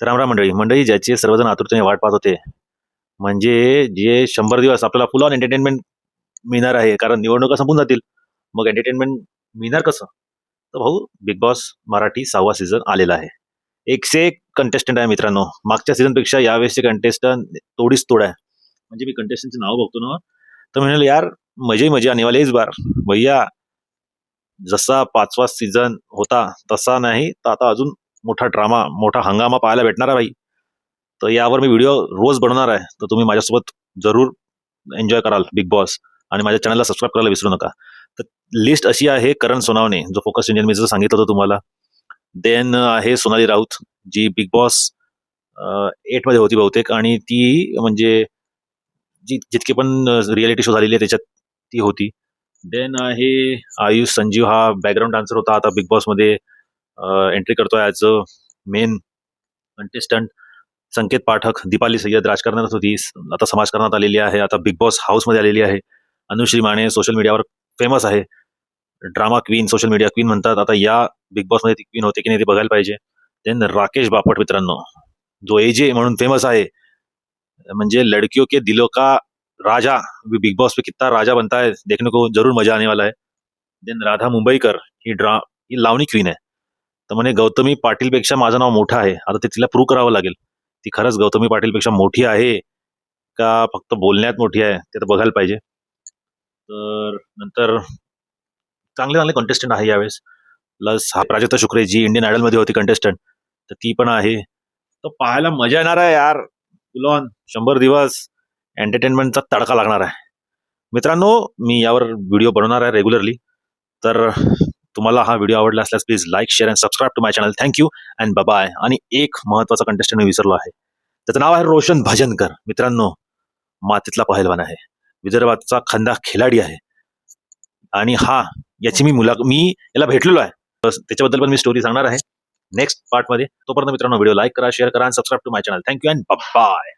तर रामराम मंडळी. मंडळी ज्याची सर्वजण आतुरतेने वाट पाहत होते म्हणजे जे शंभर दिवस आपल्याला फुल ऑन एंटरटेनमेंट मिळणार आहे कारण निवडणुका संपून जातील मग एंटरटेनमेंट मिळणार कसं? तर भाऊ बिग बॉस मराठी सहावा सीझन आलेला आहे. एकशे एक कंटेस्टंट आहे मित्रांनो. मागच्या सीझनपेक्षा यावेळेसचे कंटेस्टंट तोडीच तोड आहे. म्हणजे मी कंटेस्टंटचे नाव बघतो ना तर म्हणाल यार मजे मजे आने वाले इस बार. भैया जसा पाचवा सीझन होता तसा नाही तर आता अजून मोठा ड्रामा मोठा हंगामा पाहायला भेटणार आहे भाई. तर यावर मी व्हिडिओ रोज बनवणार आहे. तर तुम्ही माझ्यासोबत जरूर एन्जॉय कराल बिग बॉस आणि माझ्या चॅनलला सबस्क्राईब करायला विसरू नका. तर लिस्ट अशी आहे करण सोनावणे जो फोकस इंडियन मी जसं सांगितलं होतं तुम्हाला. देन आहे सोनाली राऊत जी बिग बॉस एटमध्ये होती बहुतेक. आणि ती म्हणजे जी जितके पण रियालिटी शो झालेले आहे त्याच्यात ती होती. देन आहे आयुष संजीव हा बॅकग्राऊंड डान्सर होता आता बिग बॉसमध्ये एंट्री करतोय as a main contestant Sanket Pathak Deepali Sayyed राजकारणात होती. आता समाजकारणात आलेली आहे. आता बिग बॉस हाऊसमध्ये आलेली आहे. अनुश्री माने सोशल मीडियावर फेमस आहे. Drama queen social media queen म्हणतात. आता या बिग बॉसमध्ये ती क्वीन होते की नाही ते बघायला पाहिजे. देन राकेश बापट मित्रांनो जो एजे म्हणून फेमस आहे. म्हणजे लड़कियों के दिलों का राजा. बिग बॉस पे कितना राजा बनता है देखने को जरूर मजा आने वाला है. देन राधा मुंबईकर ही ड्रा ही लावणी क्वीन आहे. तर म्हणे गौतमी पाटीलपेक्षा माझं नाव मोठं आहे. आता ते तिला प्रूव्ह करावं लागेल. ती खरंच गौतमी पाटीलपेक्षा मोठी आहे का फक्त बोलण्यात मोठी आहे ते तर बघायला पाहिजे. तर नंतर चांगले चांगले कंटेस्टंट आहे यावेळेस. प्लस हा प्राजक्ता शुक्रे जी इंडियन आयडलमध्ये होती कंटेस्टंट तर ती पण आहे. तर पाहायला मजा येणार आहे यार. फुलॉन शंभर दिवस एंटरटेनमेंटचा तडका लागणार आहे. मित्रांनो मी यावर व्हिडिओ बनवणार आहे रेग्युलरली तर तुम्हाला हा व्हिडिओ आवडला असल्यास please like share and subscribe to my channel thank you and bye आणि एक महत्त्वाचा कंटेस्टंट मी विसरलो आहे. त्याचं नाव आहे रोशन भजनकर. मित्रांनो मातीतला पहिलवान आहे. विदर्भाचा खंदा खिलाडी आहे. आणि हा याची मी मुला मी याला भेटलेलो आहे. त्याच्याबद्दल पण मी स्टोरी सांगणार आहे. नेक्स्ट पार्टमध्ये तोपर्यंत मित्रांनो व्हिडिओ लाईक करा शेअर करा आणि subscribe to my channel thank you and bye